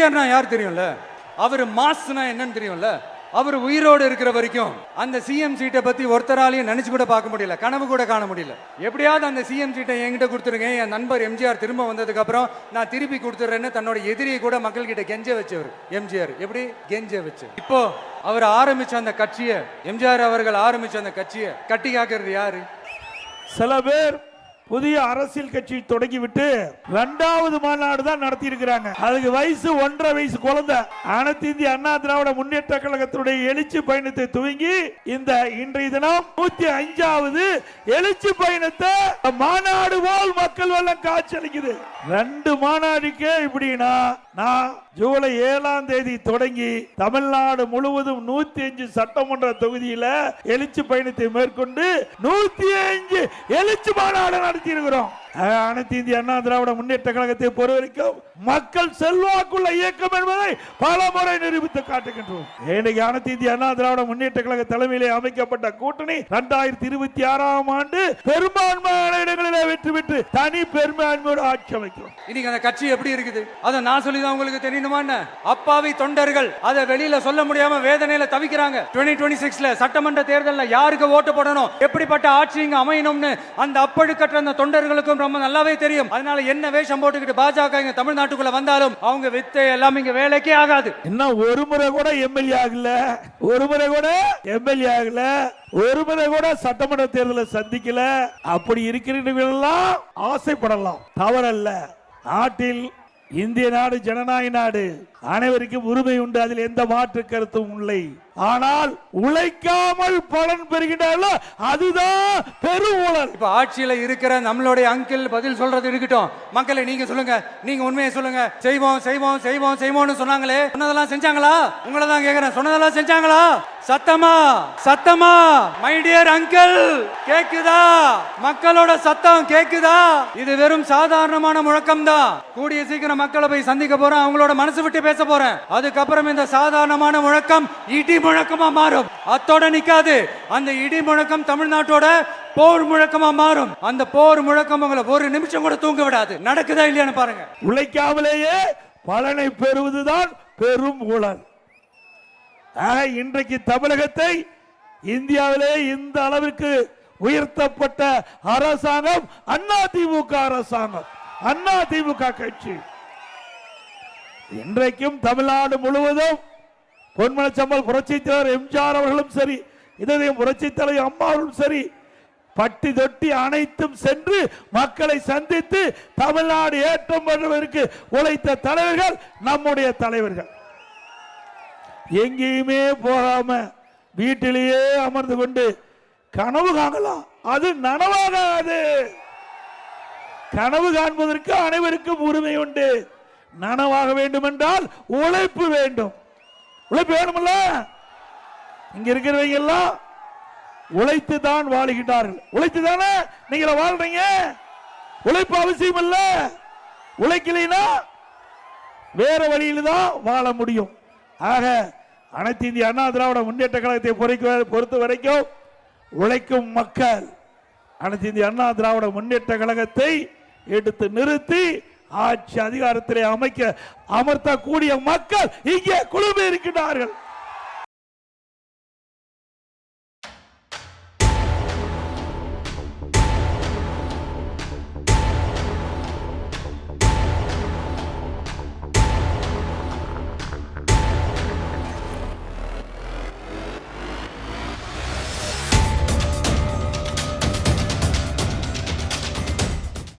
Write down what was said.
எம்ஜிஆர்னா யார் தெரியும்ல? அவர் மாஸ்னா என்னன்னு தெரியும்ல? அவர் உயிரோடு இருக்கிற வரைக்கும் அந்த சிஎம் சீட்டை பத்தி ஒருத்தராலையும் நினைச்சு கூட பார்க்க முடியல. கனவு கூட காண முடியல. எப்படியாவது அந்த சிஎம் சீட்டை என்கிட்ட கொடுத்துருங்க. என் நண்பர் எம்ஜிஆர் திரும்ப வந்ததுக்கு அப்புறம் நான் திருப்பி கொடுத்துட்றேன்னு தன்னோட எதிரியை கூட மக்கள் கிட்ட கெஞ்ச வச்சவர். எம்ஜிஆர் எப்படி? கெஞ்ச வச்சு இப்போ அவர் ஆரம்பிச்ச அந்த கட்சியை எம்ஜிஆர் அவர்கள் ஆரம்பிச்ச அந்த கட்சியை கட்டி காக்கிறது யாரு? சில பேர் புதிய அரசியல் கட்சி தொடங்கிவிட்டு இரண்டாவது மாநாடு தான் நடத்தி இருக்கிறாங்க அதுக்கு வயசு ஒன்றரை வயசு குழந்தை. அனைத்து இந்திய அண்ணா திராவிட முன்னேற்ற கழகத்தினுடைய எழுச்சி பயணத்தை துவங்கி இந்த இன்றைய தினம் நூத்தி அஞ்சாவது எழுச்சி பயணத்தை மாநாடு போல் மக்கள் வெள்ளம் காட்சியளிக்குது. ரெண்டு மாநாடுக்கே இப்படின்னா நான் ஜூலை ஏழாம் தேதி தொடங்கி தமிழ்நாடு முழுவதும் நூத்தி அஞ்சு சட்டமன்ற தொகுதியில எழுச்சி பயணத்தை மேற்கொண்டு நூத்தி அஞ்சு எழுச்சி மாநாடு நடத்தி இருக்கிறோம் அனைத்து இந்திய அண்ணா திராவிட முன்னேற்ற கழகத்தை பொறுவரைக்கும் மக்கள் செல்வாக்குள்ள இயக்கம் என்பதை பல முறை நிரூபித்து காட்டுகின்றோம். இன்னைக்கு அனைத்து இந்திய அண்ணா திராவிட முன்னேற்ற கழக தலைமையிலே அமைக்கப்பட்ட கூட்டணி இரண்டாயிரத்தி இருபத்தி ஆறாம் ஆண்டு பெரும்பான்மையான இடங்களிலே வெற்றி பெற்று தனி பெரும்பான்மையோடு ஆட்சி அமைக்கிறோம். இன்னைக்கு அந்த கட்சி எப்படி இருக்குது? அதை நான் சொல்லி தான் உங்களுக்கு தெரியணுமா அப்பாவி தொண்டர்கள் அதை வெளியில சொல்ல முடியாம வேதனையில தவிக்கிறாங்க. 2026 சிக்ஸ்ல சட்டமன்ற தேர்தலில் யாருக்கு ஓட்டு போடணும்? எப்படிப்பட்ட ஆட்சி இங்க அமையணும்னு அந்த அப்பழுக்கற்ற அந்த தொண்டர்களுக்கும் ரொம்ப நல்லாவே தெரியும். அதனால என்ன வேஷம் போட்டுக்கிட்டு பாஜக இங்க தமிழ்நாட்டுக்குள்ள வந்தாலும் அவங்க வித்தை எல்லாம் இங்க வேலைக்கே ஆகாது. இன்னும் ஒரு முறை கூட எம்எல்ஏ ஆகல? ஒரு முறை கூட எம்எல்ஏ ஆகல? ஒரு முறை கூட சட்டமன்ற தேர்தலை சந்திக்கல? அப்படி இருக்கிறீர்களெல்லாம் ஆசைப்படலாம். தவறல்ல. நாட்டில் இந்திய நாடு ஜனநாயக நாடு. அனைவருக்கும் உரிமை உண்டு அதில் எந்த மாற்று கருத்தும் இல்லை. ஆனால் உழைக்காமல் பலன் பெறுகின்றார்கள் அதுதான் பெரும் ஊழல். இப்ப ஆட்சியில இருக்கிற நம்மளுடைய அங்கிள் பதில் சொல்றது இருக்கட்டும். மக்களை நீங்க சொல்லுங்க நீங்க உண்மையை சொல்லுங்க. செய்வோம் செய்வோம் செய்வோம் செய்வோம்னு சொன்னாங்களே சொன்னதெல்லாம் செஞ்சாங்களா? உங்களை தான் கேக்குறேன் சொன்னதெல்லாம் செஞ்சாங்களா? சத்தமா சத்தமா மை டியர் அங்கிள் கேக்குதா? மக்களோட சத்தம் கேக்குதா? இது வெறும் சாதாரணமான முழக்கம் தான் கூடிய சீக்கிரம் மக்களை போய் சந்திக்க போறோம் அவங்களோட மனசு விட்டு பேச போறேன். அதுக்கப்புறம் இந்த சாதாரணமான முழக்கம் இடி முழக்கமா மாறும். அத்தோட நிக்காது. அந்த இடி முழக்கம் தமிழ்நாட்டோட போர் முழக்கமா மாறும். அந்த போர் முழக்கம் உங்களை ஒரு நிமிஷம் கூட தூங்க விடாது. நடக்குதா இல்லையான்னு பாருங்க. உழைக்காமலேயே பலனை பெறுவதுதான் பெரும் ஊழல். இன்றைக்கு தமிழகத்தை இந்தியாவிலே இந்த அளவிற்கு உயர்த்தப்பட்ட அரசாங்கம் அண்ணா திமுக அரசாங்கம். அண்ணா திமுக கட்சி. இன்றைக்கும் தமிழ்நாடு முழுவதும் பொன்மனச்சம்பல் புரட்சித்தலைவர் எம்ஜிஆர் அவர்களும் சரி இதயம் புரட்சித்தலைவர் அம்மாவும் சரி பட்டி தொட்டி அனைத்தும் சென்று மக்களை சந்தித்து தமிழ்நாடு ஏற்றம் பெறுவதற்கு உழைத்த தலைவர்கள் நம்முடைய தலைவர்கள். எங்கேயுமே போகாம வீட்டிலேயே அமர்ந்து கொண்டு கனவு காணலாம். அது நனவாகாது. கனவு காண்பதற்கு அனைவருக்கும் உரிமை உண்டு. நனவாக வேண்டும் என்றால் உழைப்பு வேண்டும். உழைப்பு வேணும்ல இங்க இருக்கிறவங்க எல்லாம் உழைத்து தான் வாழுகின்றார்கள். உழைத்து தானே நீங்க வாழ்றீங்க? உழைப்பு அவசியம் இல்ல உழைக்கலைன்னா வேற வழியில் தான் வாழ முடியும். ஆக அனைத்து இந்திய அண்ணா திராவிட முன்னேற்ற கழகத்தை பொறுக்க- பொறுத்த வரைக்கும் உழைக்கும் மக்கள் அனைத்து இந்திய அண்ணா திராவிட முன்னேற்ற கழகத்தை எடுத்து நிறுத்தி ஆட்சி அதிகாரத்திலே அமைக்க அமர்த்தக்கூடிய மக்கள் இங்கே குழுமி இருக்கின்றார்கள்